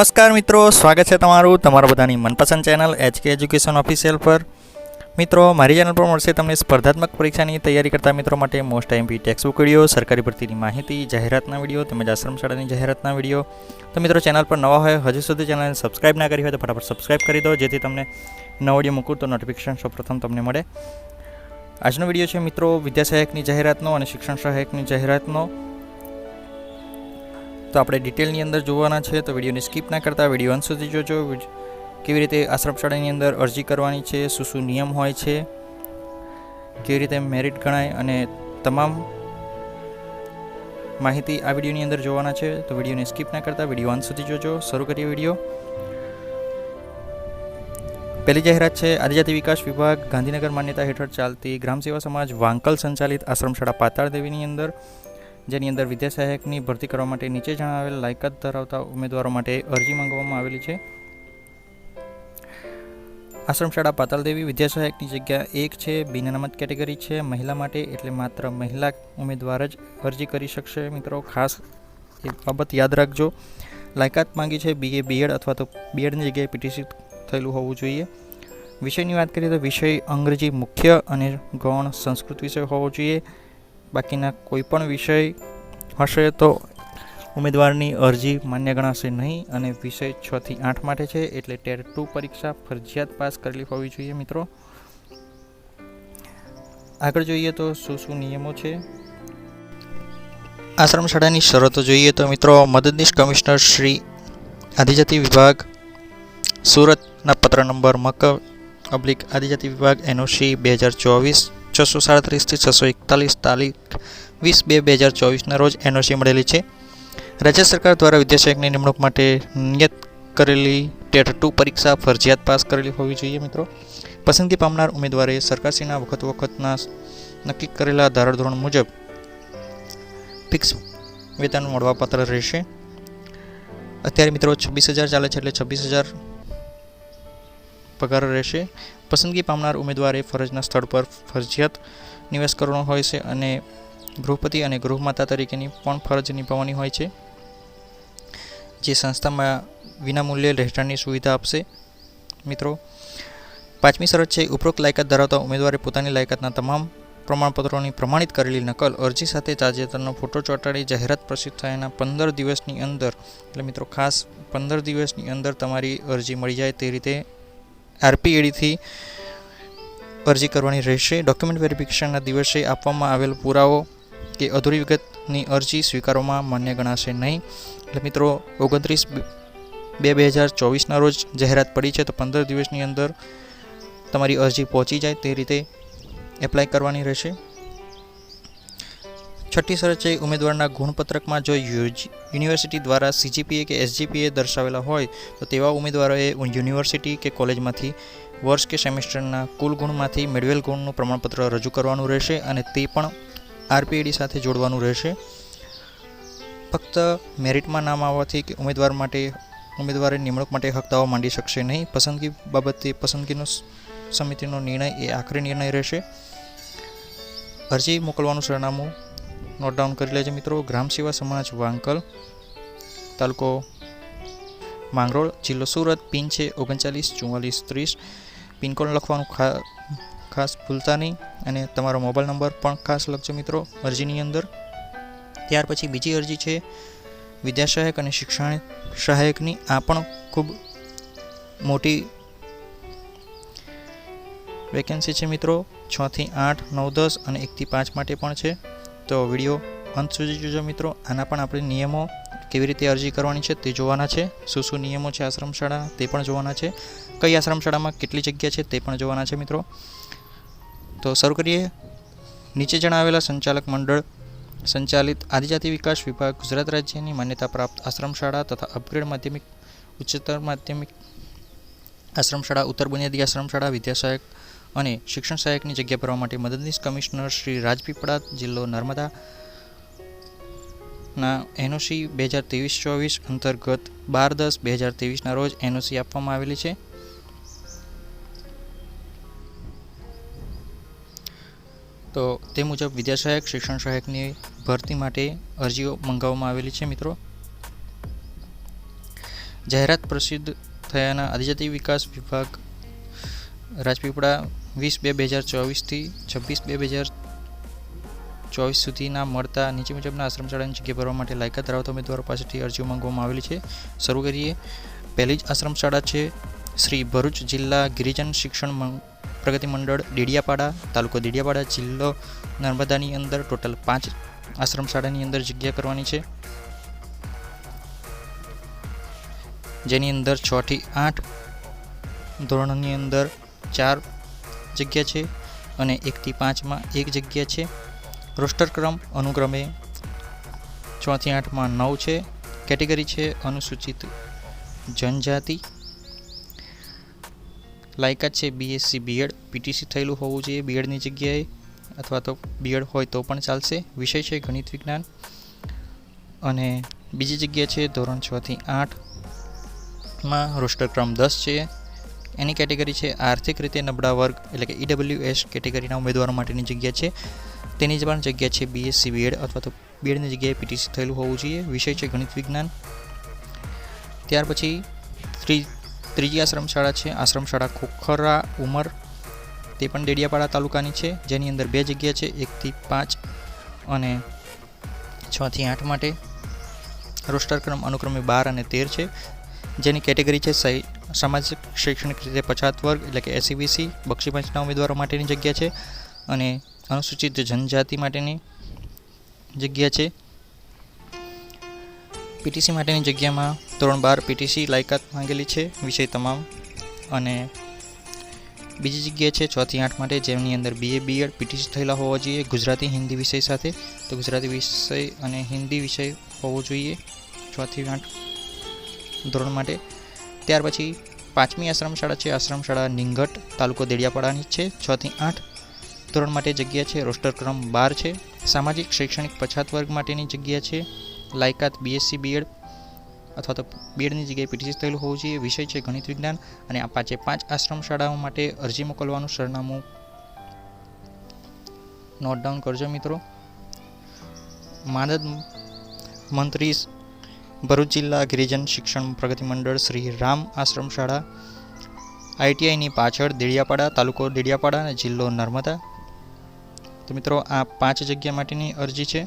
નમસ્કાર મિત્રો, સ્વાગત છે તમારું તમારા બધાની મનપસંદ ચેનલ એચકે એજ્યુકેશન ઓફિશિયલ પર. મિત્રો, મારી ચેનલ પર મળશે તમને સ્પર્ધાત્મક પરીક્ષાની તૈયારી કરતા મિત્રો માટે મોસ્ટ ટેક્સ બુક વીડિયો સરકારી ભરતીની માહિતી, જાહેરાતના વીડિયો તેમજ આશ્રમ શાળાની જાહેરાતના વીડિયો તો મિત્રો, ચેનલ પર નવા હોય, હજુ સુધી ચેનલને સબસ્ક્રાઇબ ના કરી હોય તો ફટાફટ સબસ્ક્રાઇબ કરી દો, જેથી તમને નવો વીડિયો મૂકું તો નોટિફિકેશન સૌપ્રથમ તમને મળે. આજનો વીડિયો છે મિત્રો, વિદ્યા સહાયકની જાહેરાતનો અને શિક્ષણ સહાયકની જાહેરાતનો. તો આપણે ડિટેલની અંદર જોવાના છે, તો વિડીયોને સ્કીપ ના કરતા, વીડિયો અંત સુધી જોજો. કેવી રીતે આશ્રમ શાળાની અંદર અરજી કરવાની છે, શું શું નિયમ હોય છે, કેવી રીતે મેરિટ ગણાય અને તમામ માહિતી આ વિડીયોની અંદર જોવાના છે, તો વિડીયોને સ્કીપ ના કરતા, વીડિયો અંત સુધી જોજો. શરૂ કરીએ વીડિયો. પહેલી જાહેરાત છે, આદિજાતિ વિકાસ વિભાગ ગાંધીનગર માન્યતા હેઠળ ચાલતી ગ્રામ સેવા સમાજ વાંકલ સંચાલિત આશ્રમ શાળા પાતાળ દેવીની અંદર જેની અંદર વિદ્યા સહાયકની ભરતી કરવા માટે નીચે જણાવેલ લાયકાત ધરાવતા ઉમેદવારો માટે અરજી માંગવામાં આવેલી છે. આશ્રમ શાળા પાતાલદેવી વિદ્યા સહાયકની જગ્યા એક છે બિન અનામત કેટેગરી છે, મહિલા માટે એટલે માત્ર મહિલા ઉમેદવાર જ અરજી કરી શકશે મિત્રો. ખાસ એ બાબત યાદ રાખજો. લાયકાત માંગી છે બીએ બીએડ અથવા તો બીએડની જગ્યાએ પીટીસી થયેલું હોવું જોઈએ. વિષયની વાત કરીએ તો વિષય અંગ્રેજી મુખ્ય અને ગૌણ સંસ્કૃત વિષય હોવો જોઈએ. બાકીના કોઈ પણ વિષય હશે તો ઉમેદવારની અરજી માન્ય ગણાશે નહીં અને વિષય છ થી આઠ માટે છે એટલે ટેર ટુ પરીક્ષા ફરજિયાત પાસ કરેલી હોવી જોઈએ મિત્રો. આગળ જોઈએ તો શું શું નિયમો છે? આશ્રમ શાળાની શરતો જોઈએ તો મિત્રો મદદનીશ કમિશનર શ્રી આદિજાતિ વિભાગ, સુરતના પત્ર નંબર મક અબ્લિક આદિજાતિ વિભાગ, એનઓસી બે હજાર ચોવીસ છસો સાડત્રીસથી છસો એકતાલીસ તારીખ વીસ બે બે હજાર ચોવીસના રોજ એનઓસી મળેલી છે. રાજ્ય સરકાર દ્વારા વિદ્યાસહાયકની નિમણૂક માટે નિયત કરેલી ટેટ ટુ પરીક્ષા ફરજિયાત પાસ કરેલી હોવી જોઈએ મિત્રો. પસંદગી પામનાર ઉમેદવારે સરકારશ્રીના વખત વખતના નક્કી કરેલા ધારાધોરણ મુજબ ફિક્સ વેતન મળવાપાત્ર રહેશે. અત્યારે મિત્રો છવ્વીસ હજાર ચાલે છે એટલે છવ્વીસ હજાર પગાર રહેશે. પસંદગી પામનાર ઉમેદવારે ફરજના સ્થળ પર ફરજિયાત નિવાસ કરવાનો હોય છે અને ગૃહપતિ અને ગૃહમાતા તરીકેની પણ ફરજ નિભાવવાની હોય છે. જે સંસ્થામાં વિનામૂલ્યે રહેઠાણની સુવિધા આપશે. મિત્રો, પાંચમી શરત છે, ઉપરોક્ત લાયકાત ધરાવતા ઉમેદવારે પોતાની લાયકાતના તમામ પ્રમાણપત્રોની પ્રમાણિત કરેલી નકલ, અરજી સાથે તાજેતરનો ફોટો ચોંટાડી જાહેરાત પ્રસિદ્ધ થયાના પંદર દિવસની અંદર, એટલે મિત્રો, ખાસ પંદર દિવસની અંદર તમારી અરજી મળી જાય તે રીતે આરપીએડીથી અરજી કરવાની રહેશે. ડોક્યુમેન્ટ વેરિફિકેશનના દિવસે આપવામાં આવેલ પુરાવો કે અધૂરી વિગતની અરજી સ્વીકારવામાં માન્ય ગણાશે નહીં. એટલે મિત્રો, ઓગણત્રીસ બે બે હજાર ચોવીસના રોજ જાહેરાત પડી છે, તો પંદર દિવસની અંદર તમારી અરજી પહોંચી જાય, તે રીતે એપ્લાય કરવાની રહેશે. છઠ્ઠી શરત છે ઉમેદવારના ગુણપત્રકમાં જો યુનિવર્સિટી દ્વારા સીજીપીએ કે એસજીપીએ દર્શાવેલા હોય, તો તેવા ઉમેદવારોએ યુનિવર્સિટી કે કોલેજમાંથી વર્ષ કે સેમેસ્ટરના કુલ ગુણમાંથી મેળવેલ ગુણનું પ્રમાણપત્ર રજૂ કરવાનું રહેશે અને તે પણ આરપીએડી સાથે જોડવાનું રહેશે. ફક્ત મેરિટમાં નામ આવવાથી કે ઉમેદવાર માટે, ઉમેદવારે નિમણૂક માટે હક દાવો માંડી શકશે નહીં. પસંદગી બાબતે પસંદગીનો સમિતિનો નિર્ણય એ આખરી નિર્ણય રહેશે. અરજી મોકલવાનું સરનામું નોટ ડાઉન કરી લેજો મિત્રો. ગ્રામ સેવા સમાજ વાંકલ, તાલુકો માંગરોળ, જિલ્લો સુરત, પિન છે ઓગણચાલીસ ચુમ્માલીસ ત્રીસ. પિનકોડ લખવાનું ખા, ખાસ ભૂલતા નહીં અને તમારો મોબાઈલ નંબર પણ ખાસ લખજો મિત્રો, અરજીની અંદર. ત્યાર પછી બીજી અરજી છે, વિદ્યા સહાયક અને શિક્ષણ સહાયકની. આ પણ ખૂબ મોટી વેકેન્સી છે મિત્રો. છથી આઠ, નવ, દસ અને એકથી પાંચ માટે પણ છે. તો વીડિયો અંત સુધી જોજો મિત્રો. આના પણ આપણે નિયમો કેવી રીતે અરજી કરવાની છે તે જોવાના છે. શું શું નિયમો છે આશ્રમ શાળા તે પણ જોવાના છે. કઈ આશ્રમ શાળામાં કેટલી જગ્યા છે તે પણ જોવાના છે મિત્રો. તો શરૂ કરીએ. નીચે જણાવેલા સંચાલક મંડળ, સંચાલિત આદિજાતિ વિકાસ વિભાગ, ગુજરાત રાજ્યની માન્યતા પ્રાપ્ત આશ્રમ શાળા તથા અપગ્રેડ માધ્યમિક, ઉચ્ચતર માધ્યમિક આશ્રમશાળા, ઉત્તર બુનિયાદી આશ્રમ શાળા વિદ્યા સહાયક અને શિક્ષણ સહાયકની જગ્યા ભરવા માટે મદદનીશ કમિશનર શ્રી રાજપીપળા જિલ્લો નર્મદા ના એનઓસી બે હજાર ત્રેવીસ ચોવીસ અંતર્ગત બાર દસ બે હજાર ત્રેવીસના રોજ એનઓસી આપવામાં આવેલી છે. તો તે મુજબ વિદ્યા સહાયક, શિક્ષણ સહાયકની ભરતી માટે અરજીઓ મંગાવવામાં આવેલી છે મિત્રો. જાહેરાત પ્રસિદ્ધ થયાના આદિજાતિ વિકાસ વિભાગ રાજપીપળા વીસ બે બે હજાર ચોવીસથી છવ્વીસ બે બે હજાર ચોવીસ સુધીના મળતા નીચે મુજબના આશ્રમ શાળાની જગ્યા ભરવા માટે લાયકાત ધરાવતા ઉમેદવારો પાસેથી અરજીઓ માંગવામાં આવેલી છે. શરૂ કરીએ. પહેલી જ આશ્રમ શાળા છે શ્રી ભરૂચ જિલ્લા ગિરિજન શિક્ષણ પ્રગતિ મંડળ, ડેડિયાપાડા, તાલુકો ડેડિયાપાડા, જિલ્લો નર્મદાની અંદર ટોટલ પાંચ આશ્રમ શાળાની અંદર જગ્યા કરવાની છે. જેની અંદર છ થી આઠ ધોરણની અંદર ચાર જગ્યા છે અને એકથી પાંચમાં એક જગ્યા છે. રોસ્ટર ક્રમ અનુક્રમે છથી આઠમાં નવ છે. કેટેગરી છે અનુસૂચિત જનજાતિ. લાયકાત છે બીએસસી બીએડ પીટીસી થયેલું હોવું જોઈએ બીએડની જગ્યાએ અથવા તો બીએડ હોય તો પણ ચાલશે. વિષય છે ગણિત વિજ્ઞાન. અને બીજી જગ્યા છે ધોરણ છથી આઠમાં રોસ્ટર ક્રમ દસ છે. એની કેટેગરી છે આર્થિક રીતે નબળા વર્ગ, એટલે કે ઈડબ્લ્યુ એસ કેટેગરીના ઉમેદવારો માટેની જગ્યા છે. તેની જ પણ જગ્યા છે બીએસસી બીએડ અથવા તો બીએડની જગ્યાએ પીટીસી થયેલું હોવું જોઈએ. વિષય છે ગણિત વિજ્ઞાન. ત્યાર પછી ત્રી, ત્રીજી આશ્રમ શાળા છે આશ્રમ શાળા ખોખરા ઉમર. તે પણ ડેડિયાપાડા તાલુકાની છે, જેની અંદર બે જગ્યા છે એકથી પાંચ અને છથી આઠ માટે. રોસ્ટર ક્રમ અનુક્રમે બાર અને તેર છે. જેની કેટેગરી છે સામાજિક શૈક્ષણિક રીતે પછાત વર્ગ એટલે કે એસીબીસી બક્ષી પંચના ઉમેદવારો માટેની જગ્યા છે અને અનુસૂચિત જનજાતિ માટેની જગ્યા છે. પીટીસી માટેની જગ્યામાં ધોરણ બાર પીટીસી લાયકાત માંગેલી છે, વિષય તમામ અને બીજી જગ્યા છે છથી આઠ માટે જેમની અંદર બીએ બીએડ પીટીસી થયેલા હોવા જોઈએ, ગુજરાતી, હિન્દી વિષય સાથે. તો ગુજરાતી વિષય અને હિન્દી વિષય હોવો જોઈએ છથી આઠ ધોરણ માટે. ત્યાર પછી પાંચમી આશ્રમ શાળા છે. આશ્રમ શાળા નિંગટ તાલુકો દેડિયાપાડાની છે. છ થી આઠ ધોરણ માટે જગ્યા છે. રોસ્ટર ક્રમ બાર છે. સામાજિક, શૈક્ષણિક પછાત વર્ગ માટેની જગ્યા છે. લાયકાત બીએસસી બીએડ અથવા તો બીએડની જગ્યાએ પીટીસી થયેલું હોવું જોઈએ. વિષય છે ગણિત, વિજ્ઞાન અને આ પાંચે પાંચ આશ્રમ શાળાઓ માટે અરજી મોકલવાનું સરનામું. નોટ ડાઉન કરજો મિત્રો. માનદ મંત્રી ભરૂચ જિલ્લા ગિરિજન શિક્ષણ પ્રગતિ મંડળ શ્રી રામ આશ્રમ શાળા, આઈટીઆઈની પાછળ દેડિયાપાડા, તાલુકો દેડિયાપાડા અને જિલ્લો નર્મદા. તો મિત્રો, આ પાંચ જગ્યા માટેની અરજી છે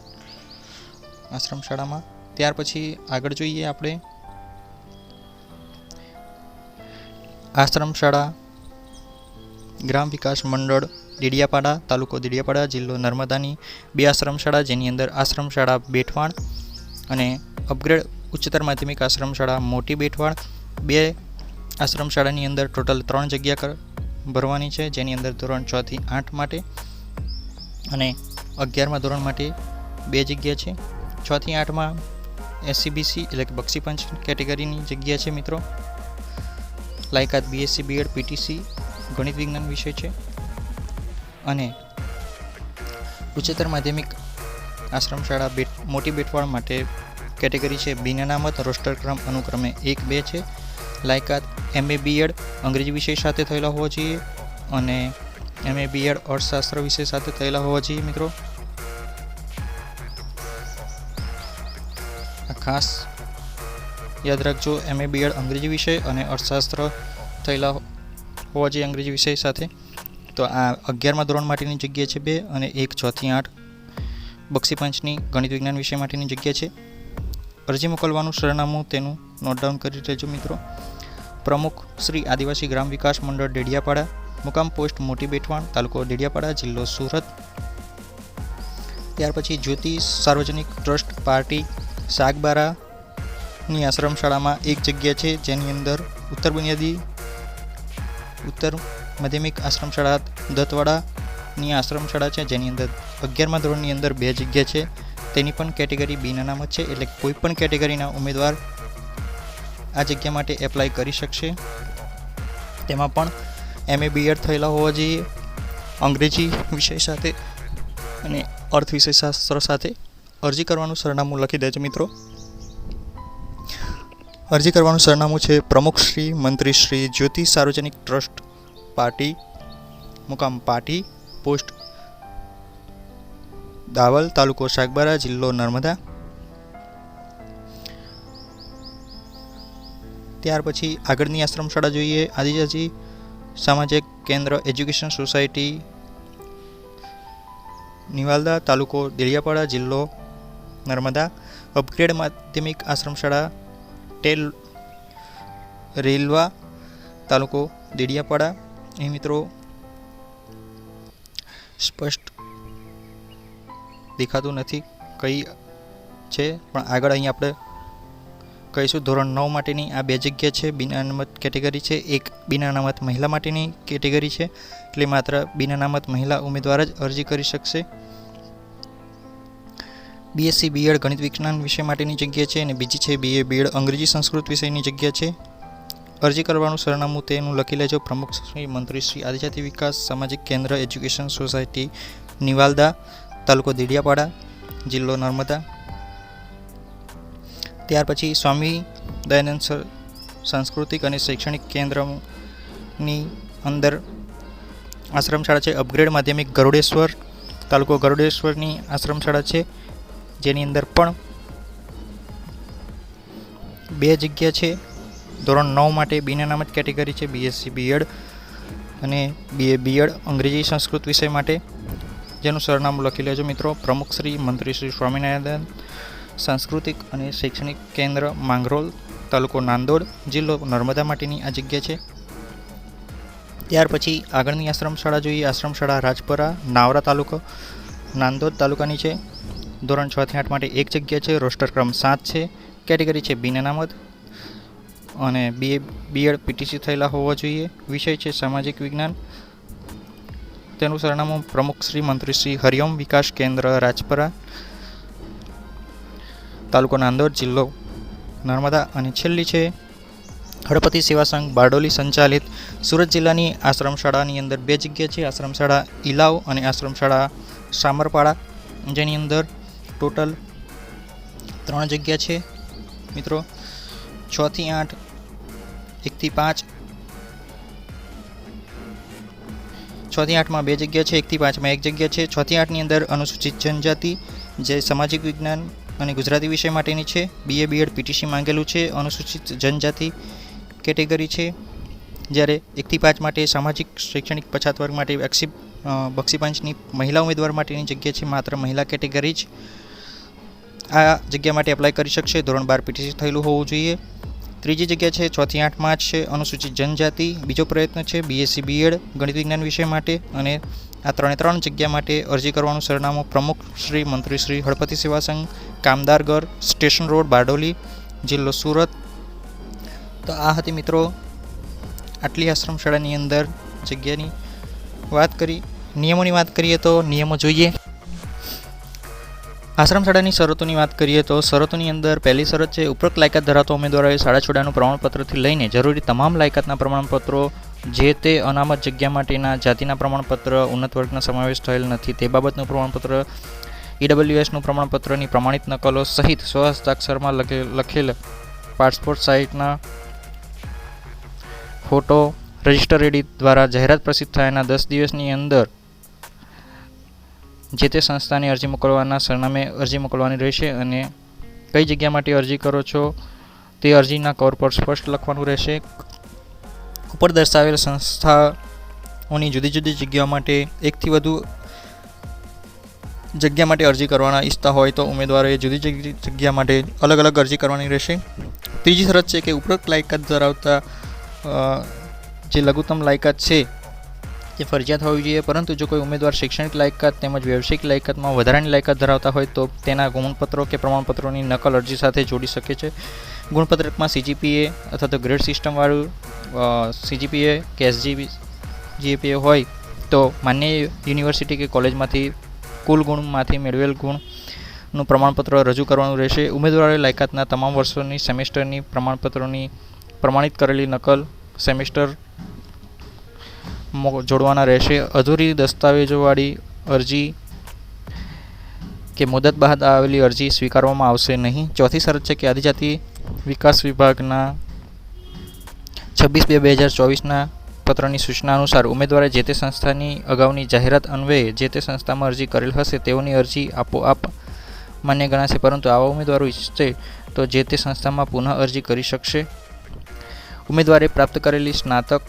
આશ્રમ શાળામાં. ત્યાર પછી આગળ જોઈએ આપણે આશ્રમ શાળા, ગ્રામ વિકાસ મંડળ, દેડિયાપાડા, તાલુકો દેડિયાપાડા, જિલ્લો નર્મદાની બે આશ્રમ શાળા, જેની અંદર આશ્રમ શાળા બેઠવાણ અને અપગ્રેડ ઉચ્ચતર માધ્યમિક આશ્રમ શાળા મોટી બેઠવાડ બે આશ્રમ શાળાની અંદર ટોટલ ત્રણ જગ્યા ભરવાની છે, જેની અંદર ધોરણ છ થી આઠ માટે અને અગિયારમાં ધોરણ માટે બે જગ્યા છે. છ થી આઠમાં એસસીબીસી એટલે કે બક્ષીપંચ કેટેગરીની જગ્યા છે મિત્રો. લાયકાત બીએસસી, બીએડ, પીટીસી, ગણિત વિજ્ઞાન વિષય છે. અને ઉચ્ચતર માધ્યમિક આશ્રમ શાળા મોટી બેટવાડ માટે કેટેગરી છે. બિન અનામત રોસ્ટર ક્રમ અનુક્રમે એક, બે છે. લાયકાત એમએ બીએડ અંગ્રેજી વિષય સાથે થયેલા હોવા જોઈએ અને એમએ બીએડ અર્થશાસ્ત્ર વિષય સાથે થયેલા હોવા જોઈએ મિત્રો. ખાસ યાદ રાખજો એમએ બીએડ અંગ્રેજી વિષય અને અર્થશાસ્ત્ર થયેલા હોવા જોઈએ અંગ્રેજી વિષય સાથે. તો આ અગિયારમાં ધોરણ માટેની જગ્યા છે બે અને એક છથી આઠ. બક્ષી પંચની ગણિત વિજ્ઞાન વિષય માટેની જગ્યા છે. અરજી મોકલવાનું સરનામું તેનું નોટ ડાઉન કરી લેજો મિત્રો. પ્રમુખ શ્રી આદિવાસી ગ્રામ વિકાસ મંડળ ડેડિયાપાડા, મુકામ પોસ્ટ મોટી બેઠવાણ તાલુકો ડેડિયાપાડા, જિલ્લો સુરત. ત્યાર પછી જ્યોતિ સાર્વજનિક ટ્રસ્ટ પાર્ટી, સાગબારાની આશ્રમ શાળામાં એક જગ્યા છે, જેની અંદર ઉત્તર બુનિયાદી, ઉત્તર માધ્યમિક આશ્રમશાળા દત્તવાડાની આશ્રમશાળા છે, જેની અંદર અગિયારમા ધોરણની અંદર બે જગ્યા છે. તેની પણ કેટેગરી બિન અનામત છે. એટલે કોઈ પણ કેટેગરીના ઉમેદવાર આ જગ્યા માટે એપ્લાય કરી શકશે. તેમાં પણ એમએ બીએડ થયેલા હોવા જોઈએ, અંગ્રેજી વિષય સાથે અને અર્થ વિષયશાસ્ત્ર સાથે. અરજી કરવાનું સરનામું લખી દેજો મિત્રો. અરજી કરવાનું સરનામું છે પ્રમુખ શ્રી, મંત્રી શ્રી, જ્યોતિ સાર્વજનિક ટ્રસ્ટ, પાર્ટી, મુકામ પાટી પોસ્ટ દાવલ તાલુકો શાકબારા જિલ્લો નર્મદા. ત્યાર પછી આગળની આશ્રમ શાળા જોઈએ. આદિજાતિ સામાજિક કેન્દ્ર એજ્યુકેશન સોસાયટી, નિવાલદા તાલુકો દેડિયાપાડા, જિલ્લો નર્મદા. અપગ્રેડ માધ્યમિક આશ્રમ શાળા ટેલ રેલવા તાલુકો દેડિયાપાડા. એ મિત્રો, સ્પષ્ટ દેખાતું નથી, કઈ છે, પણ આગળ અહીં આપણે કહીશું, ધોરણ નવ માટેની આ બે જગ્યા છે, બિન અનામત કેટેગરી છે, એક બિન અનામત મહિલા માટેની કેટેગરી છે, એટલે માત્ર બિન અનામત મહિલા ઉમેદવાર જ અરજી કરી શકશે. બીએસસી બીએડ ગણિત વિજ્ઞાન વિષય માટેની જગ્યા છે અને બીજી છે બીએ બીએડ અંગ્રેજી સંસ્કૃત વિષયની જગ્યા છે. અરજી કરવાનું સરનામું તેનું લખી લેજો. પ્રમુખ શ્રી મંત્રી શ્રી આદિજાતિ વિકાસ સામાજિક કેન્દ્ર એજ્યુકેશન સોસાયટી નિવાલદા. તાલુકો દેડિયાપાડા જિલ્લો નર્મદા. ત્યાર પછી સ્વામી દયાનંદ સાંસ્કૃતિક અને શૈક્ષણિક કેન્દ્રની અંદર આશ્રમ શાળા છે. અપગ્રેડ માધ્યમિક ગરુડેશ્વર, તાલુકો ગરુડેશ્વરની આશ્રમ શાળા છે, જેની અંદર પણ બે જગ્યા છે. ધોરણ નવ માટે બીના નામ જ કેટેગરી છે. બીએસસી બીએડ અને બીએ બીએડ અંગ્રેજી સંસ્કૃત વિષય માટે. જેનું સરનામું લખી લેજો મિત્રો. પ્રમુખ શ્રી, મંત્રી શ્રી સ્વામિનારાયણ, સાંસ્કૃતિક અને શૈક્ષણિક કેન્દ્ર માંગરોલ, તાલુકો નાંદોડ, જિલ્લો નર્મદા માટેની આ જગ્યા છે. ત્યાર પછી આગળની આશ્રમ શાળા જોઈએ. આશ્રમ શાળા રાજપરા, નાવરા તાલુકો નાંદોદ તાલુકાની છે. ધોરણ છ થી આઠ માટે એક જગ્યા છે. રોસ્ટર ક્રમ સાત છે. કેટેગરી છે બિન અનામત અને બીએ બીએડ પીટીસી થયેલા હોવા જોઈએ. વિષય છે સામાજિક વિજ્ઞાન. તેનું સરનામું પ્રમુખ શ્રી મંત્રી શ્રી હરિઓમ વિકાસ કેન્દ્ર, રાજપરા તાલુકો નાંદોદ જિલ્લો નર્મદા. અને છેલ્લી છે, હળપતિ સેવા સંઘ બારડોલી સંચાલિત સુરત જિલ્લાની આશ્રમ શાળાની અંદર બે જગ્યા છે આશ્રમ શાળા ઇલાવ અને આશ્રમ શાળા સામરપાડા જેની અંદર ટોટલ ત્રણ જગ્યા છે, મિત્રો. છથી આઠ એકથી પાંચ છથી આઠમાં બે જગ્યા છે, એકથી પાંચમાં એક જગ્યા છે. છથી આઠની અંદર અનુસૂચિત જનજાતિ, જે સામાજિક વિજ્ઞાન અને ગુજરાતી વિષય માટેની છે. બીએ બીએડ પીટીસી માંગેલું છે. અનુસૂચિત જનજાતિ કેટેગરી છે, જ્યારે એકથી પાંચ માટે સામાજિક, શૈક્ષણિક પછાત વર્ગ માટે બક્ષી બક્ષી પંચની મહિલા ઉમેદવાર માટેની જગ્યા છે, માત્ર મહિલા કેટેગરી જ. આ જગ્યા માટે એપ્લાય કરી શકશે. ધોરણ બાર પીટીસી થયેલું હોવું જોઈએ. ત્રીજી જગ્યા છે, ચોથી આઠમાં જ છે, અનુસૂચિત જનજાતિ. બીજો પ્રયત્ન છે બીએસસી બીએડ ગણિત વિજ્ઞાન વિષય માટે. અને આ ત્રણે ત્રણ જગ્યા માટે અરજી કરવાનું સરનામું પ્રમુખ શ્રી, મંત્રી શ્રી હળપતિ સેવા સંઘ કામદારગર સ્ટેશન રોડ, બારડોલી, જિલ્લો સુરત. તો આ હતી મિત્રો આટલી આશ્રમ શાળાની અંદર જગ્યાની વાત કરી. નિયમોની વાત કરીએ તો નિયમો જોઈએ. આશ્રમ શાળાની શરતોની વાત કરીએ તો શરતોની અંદર પહેલી શરત છે, ઉપરોક્ત લાયકાત ધરાવતા ઉમેદવારોએ શાળા છોડાનું પ્રમાણપત્રથી લઈને જરૂરી તમામ લાયકાતના પ્રમાણપત્રો જે તે અનામત જગ્યા માટેના જાતિના પ્રમાણપત્ર, ઉન્નત વર્ગના સમાવેશ થયેલ નથી. તે બાબતનું પ્રમાણપત્ર ઈડબ્લ્યુએસનું પ્રમાણપત્રની પ્રમાણિત નકલો સહિત સ્વ હસ્તાક્ષરમાં લખે- લખેલ પાસપોર્ટ સાઇટના ફોટો, રજિસ્ટર એડી દ્વારા જાહેરાત પ્રસિદ્ધ થયાના દસ દિવસની અંદર જે તે સંસ્થાની અરજી મોકલવાના સરનામે અરજી મોકલવાની રહેશે અને કઈ જગ્યા માટે અરજી કરો છો તે અરજીના કવર પર સ્પષ્ટ લખવાનું રહેશે. ઉપર દર્શાવેલ સંસ્થાઓની જુદી જુદી જગ્યાઓ માટે એકથી વધુ જગ્યા માટે અરજી કરવાના ઈચ્છતા હોય તો ઉમેદવારોએ જુદી જુદી જગ્યા માટે અલગ અલગ અરજી કરવાની રહેશે. ત્રીજી શરત છે કે ઉપરોક્ત લાયકાત ધરાવતા જે લઘુત્તમ લાયકાત છે તે ફરજિયાત હોવી જોઈએ. પરંતુ જો કોઈ ઉમેદવાર શૈક્ષણિક લાયકાત તેમજ વ્યવસાયિક લાયકાતમાં વધારાની લાયકાત ધરાવતા હોય, તો તેના ગુણપત્રો કે પ્રમાણપત્રોની નકલ અરજી સાથે જોડી શકે છે. ગુણપત્રકમાં સીજીપીએ અથવા તો ગ્રેડ સિસ્ટમવાળું સીજીપીએ કે એસજી જીપીએ હોય, તો માન્ય યુનિવર્સિટી કે કોલેજમાંથી કુલ ગુણમાંથી મેળવેલ ગુણનું પ્રમાણપત્ર રજૂ કરવાનું રહેશે. ઉમેદવારોએ લાયકાતના તમામ વર્ષોની સેમેસ્ટરની પ્રમાણપત્રોની પ્રમાણિત કરેલી નકલ, સેમેસ્ટર જોડવાના રહેશે. અધૂરી દસ્તાવેજોવાળી અરજી કે મુદત બાદ આવેલી અરજી સ્વીકારવામાં આવશે નહીં. ચોથી શરત છે કે આદિજાતિ વિકાસ વિભાગના છવ્વીસ બે બે હજાર ચોવીસના પત્રની સૂચના અનુસાર ઉમેદવારે જે તે સંસ્થાની અગાઉની જાહેરાત અન્વયે જે તે સંસ્થામાં અરજી કરેલ હશે તેઓની અરજી આપોઆપ માન્ય ગણાશે. પરંતુ આવા ઉમેદવારો ઈચ્છે તો જે તે સંસ્થામાં પુનઃ અરજી કરી શકશે. ઉમેદવારે પ્રાપ્ત કરેલી સ્નાતક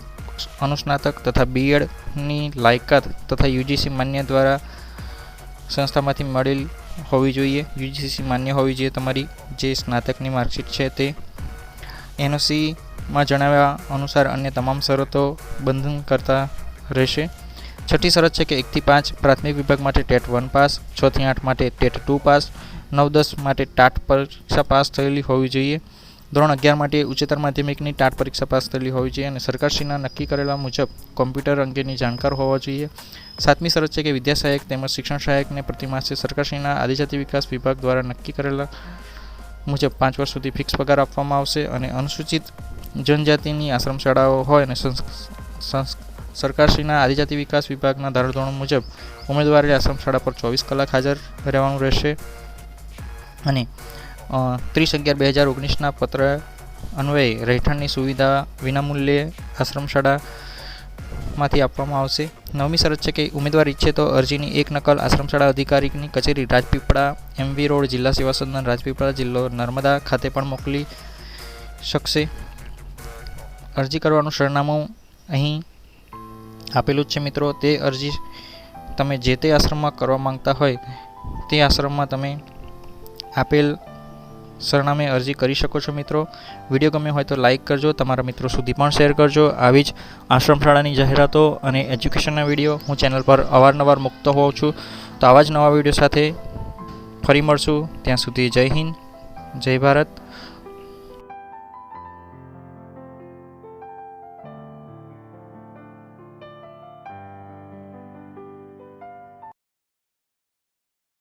અનુસ્નાતક તથા બીએડની લાયકાત તથા યુજીસી માન્ય દ્વારા સંસ્થામાંથી મળેલ હોવી જોઈએ. યુજીસી માન્ય હોવી જોઈએ તમારી જે સ્નાતકની માર્કશીટ છે તે. એનઓસીમાં જણાવ્યા અનુસાર અન્ય તમામ શરતો બંધન કરતા રહેશે. છઠ્ઠી શરત છે કે એકથી પાંચ પ્રાથમિક વિભાગ માટે ટેટ વન પાસ છથી આઠ માટે ટેટ ટુ પાસ, નવ દસ માટે ટાટ પરીક્ષા પાસ થયેલી હોવી જોઈએ. ધોરણ અગિયાર માટે ઉચ્ચતર માધ્યમિકની ટાટ પરીક્ષા પાસ થયેલી હોવી જોઈએ અને સરકારશ્રીના નક્કી કરેલા મુજબ કોમ્પ્યુટર અંગેની જાણકાર હોવા જોઈએ. સાતમી શરત છે કે વિદ્યા સહાયક તેમજ શિક્ષણ સહાયકને પ્રતિમાસે સરકારશ્રીના આદિજાતિ વિકાસ વિભાગ દ્વારા નક્કી કરેલા મુજબ પાંચ વર્ષ સુધી ફિક્સ પગાર આપવામાં આવશે અને અનુસૂચિત જનજાતિની આશ્રમ શાળાઓ હોય અને સરકારશ્રીના આદિજાતિ વિકાસ વિભાગના ધારાધોરણ મુજબ ઉમેદવારે આશ્રમ શાળા પર ચોવીસ કલાક હાજર રહેવાનું રહેશે. અને ત્રીસ અગિયાર બે હજાર ઓગણીસના પત્ર અન્વયે રહેઠાણની સુવિધા વિનામૂલ્યે આશ્રમ શાળામાંથી આપવામાં આવશે. નવમી શરત છે કે ઉમેદવાર ઈચ્છે તો અરજીની એક નકલ આશ્રમ શાળા અધિકારીની કચેરી રાજપીપળા એમવી રોડ જિલ્લા સેવા સદન રાજપીપળા જિલ્લો નર્મદા ખાતે પણ મોકલી શકશે. અરજી કરવાનું સરનામું અહીં આપેલું જ છે મિત્રો. તે અરજી તમે જે તે આશ્રમમાં કરવા માંગતા હોય તે આશ્રમમાં તમે આપેલ સરનામે અરજી કરી શકો છો મિત્રો. વીડિયો ગમ્યો હોય તો લાઇક કરજો, તમારા મિત્રો સુધી પણ શેર કરજો. આવી જ આશ્રમ શાળાની જાહેરાતો અને એજ્યુકેશનના વીડિયો હું ચેનલ પર અવારનવાર મૂકતો હોઉં છું. તો આવા જ નવા વીડિયો સાથે ફરી મળશું. ત્યાં સુધી જય હિન્દ, જય ભારત.